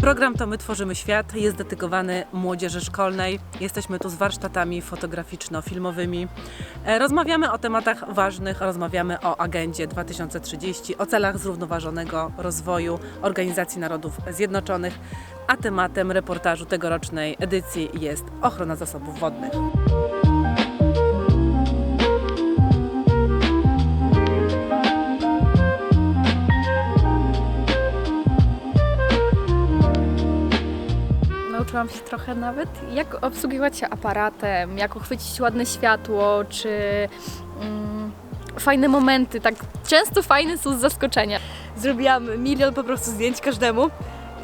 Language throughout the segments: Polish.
Program to My Tworzymy Świat jest dedykowany młodzieży szkolnej. Jesteśmy tu z warsztatami fotograficzno-filmowymi. E, Rozmawiamy o tematach ważnych, rozmawiamy o agendzie 2030, o celach zrównoważonego rozwoju Organizacji Narodów Zjednoczonych, a tematem reportażu tegorocznej edycji jest ochrona zasobów wodnych. Nauczyłam się trochę nawet, jak obsługiwać się aparatem, jak uchwycić ładne światło, czy mm, fajne momenty. Tak często fajne są z zaskoczenia. Zrobiłam milion po prostu zdjęć każdemu.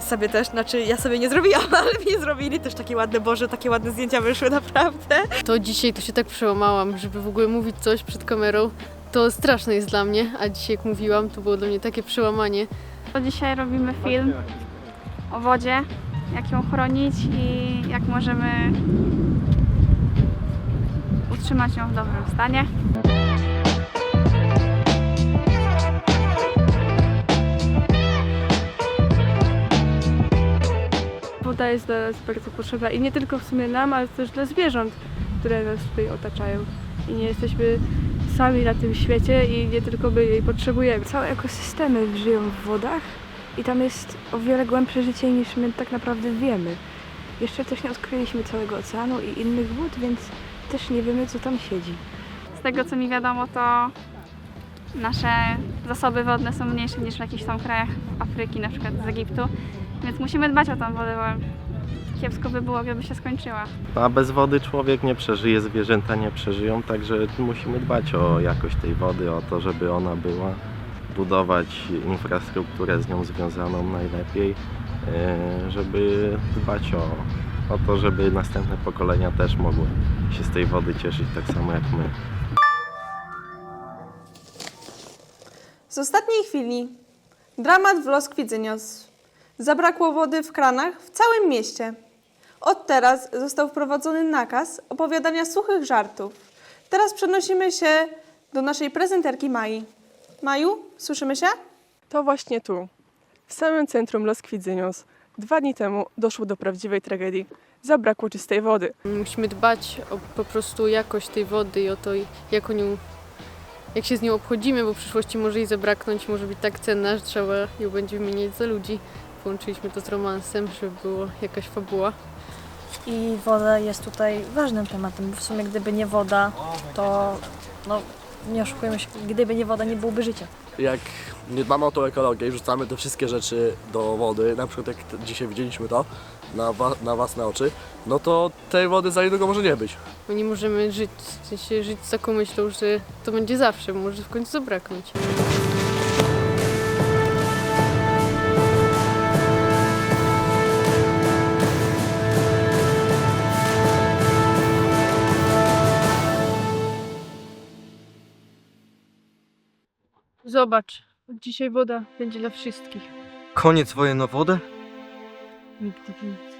Sobie też, znaczy ja sobie nie zrobiłam, ale mi zrobili też takie ładne, Boże, takie ładne zdjęcia wyszły naprawdę. To dzisiaj to się tak przełamałam, żeby w ogóle mówić coś przed kamerą. To straszne jest dla mnie, a dzisiaj jak mówiłam, to było dla mnie takie przełamanie. To dzisiaj robimy film o wodzie, jak ją chronić i jak możemy utrzymać ją w dobrym stanie. Woda jest dla nas bardzo potrzebna i nie tylko w sumie nam, ale też dla zwierząt, które nas tutaj otaczają. I nie jesteśmy sami na tym świecie i nie tylko my jej potrzebujemy. Całe ekosystemy żyją w wodach i tam jest o wiele głębsze życie niż my tak naprawdę wiemy. Jeszcze też nie odkryliśmy całego oceanu i innych wód, więc też nie wiemy, co tam siedzi. Z tego co mi wiadomo, to nasze zasoby wodne są mniejsze niż w jakichś tam krajach Afryki, na przykład z Egiptu, więc musimy dbać o tą wodę, bo kiepsko by było, gdyby się skończyła. A bez wody człowiek nie przeżyje, zwierzęta nie przeżyją, także musimy dbać o jakość tej wody, o to, żeby ona była, budować infrastrukturę z nią związaną najlepiej, e, żeby dbać o, o to, żeby następne pokolenia też mogły się z tej wody cieszyć tak samo jak my. Z ostatniej chwili dramat w Los Kwidzynios. Zabrakło wody w kranach w całym mieście. Od teraz został wprowadzony nakaz opowiadania suchych żartów. Teraz przenosimy się do naszej prezenterki Mai. Maju, słyszymy się? To właśnie tu, w samym centrum Los Kwidzynios, dwa dni temu doszło do prawdziwej tragedii. Zabrakło czystej wody. Musimy dbać o po prostu jakość tej wody i o to, jak o nią, jak się z nią obchodzimy, bo w przyszłości może jej zabraknąć, może być tak cenna, że trzeba ją będzie wymieniać za ludzi. Połączyliśmy to z romansem, żeby była jakaś fabuła. I woda jest tutaj ważnym tematem, bo w sumie gdyby nie woda, to no nie oszukujmy się, gdyby nie woda, nie byłoby życia. jak nie dbamy o tą ekologię i wrzucamy te wszystkie rzeczy do wody, na przykład jak dzisiaj widzieliśmy to na, wa- na własne oczy, no to tej wody za niedługo może nie być. Bo nie możemy żyć, w sensie żyć z taką myślą, że to będzie zawsze, bo może w końcu zabraknąć. Zobacz, od dzisiaj woda będzie dla wszystkich. Koniec wojen o wodę? Nigdy więcej.